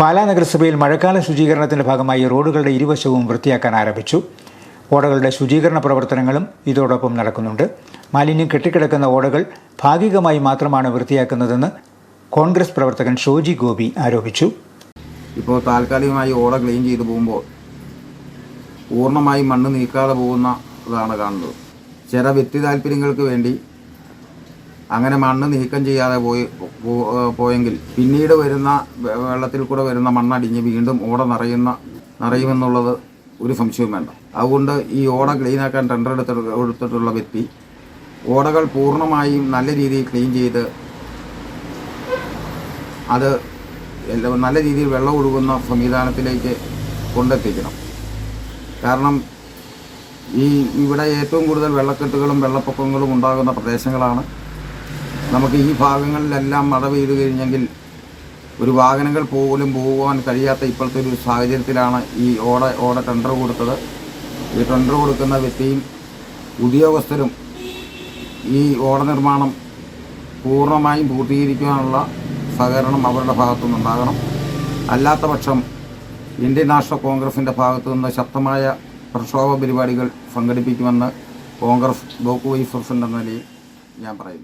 പാലാ നഗരസഭയിൽ മഴക്കാല ശുചീകരണത്തിന്റെ ഭാഗമായി റോഡുകളുടെ ഇരുവശവും വൃത്തിയാക്കാൻ ആരംഭിച്ചു. ഓടകളുടെ ശുചീകരണ പ്രവർത്തനങ്ങളും ഇതോടൊപ്പം നടക്കുന്നുണ്ട്. മാലിന്യം കെട്ടിക്കിടക്കുന്ന ഓടകൾ ഭാഗികമായി മാത്രമാണ് വൃത്തിയാക്കുന്നതെന്ന് കോൺഗ്രസ് പ്രവർത്തകൻ ഷോജി ഗോപി ആരോപിച്ചു. ഇപ്പോൾ താൽക്കാലികമായി ഓട ക്ലീൻ ചെയ്തു പോകുമ്പോൾ പൂർണമായും മണ്ണ് നീക്കാതെ പോകുന്നതാണ് കാണുന്നത്. ചില വ്യക്തി താല്പര്യങ്ങൾക്ക് വേണ്ടി അങ്ങനെ മണ്ണ് നീക്കം ചെയ്യാതെ പോയി പോയെങ്കിൽ. പിന്നീട് വരുന്ന വെള്ളത്തിൽ കൂടെ വരുന്ന മണ്ണടിഞ്ഞ് വീണ്ടും ഓട നിറയുന്ന നിറയുമെന്നുള്ളത് ഒരു സംശയവും വേണ്ട. അതുകൊണ്ട് ഈ ഓട ക്ലീനാക്കാൻ ടെൻഡർ എടുത്ത് എടുത്തിട്ടുള്ള വ്യക്തി ഓടകൾ പൂർണമായും നല്ല രീതിയിൽ ക്ലീൻ ചെയ്ത് അത് നല്ല രീതിയിൽ വെള്ളം ഒഴുകുന്ന സംവിധാനത്തിലേക്ക് കൊണ്ടെത്തിക്കണം. കാരണം ഈ ഇവിടെ ഏറ്റവും കൂടുതൽ വെള്ളക്കെട്ടുകളും വെള്ളപ്പൊക്കങ്ങളും ഉണ്ടാകുന്ന പ്രദേശങ്ങളാണ്. നമുക്ക് ഈ ഭാഗങ്ങളിലെല്ലാം മഴ പെയ്തു കഴിഞ്ഞെങ്കിൽ ഒരു വാഹനങ്ങൾ പോലും പോകുവാൻ കഴിയാത്ത ഇപ്പോഴത്തെ ഒരു സാഹചര്യത്തിലാണ് ഈ ഓട ഓട ടെൻഡർ കൊടുത്തത്. ഈ ടെൻഡർ കൊടുക്കുന്ന വ്യക്തിയും ഉദ്യോഗസ്ഥരും ഈ ഓട നിർമ്മാണം പൂർണമായും പൂർത്തീകരിക്കുവാനുള്ള സഹകരണം അവരുടെ ഭാഗത്തു നിന്നുണ്ടാകണം അല്ലാത്ത പക്ഷം ഇന്ത്യൻ നാഷണൽ കോൺഗ്രസിന്റെ ഭാഗത്തു നിന്ന് ശക്തമായ പ്രക്ഷോഭ പരിപാടികൾ സംഘടിപ്പിക്കുമെന്ന് കോൺഗ്രസ് ബ്ലോക്ക് വൈസ് പ്രസിഡന്റ് എന്ന നിലയിൽ ഞാൻ പറയുന്നു.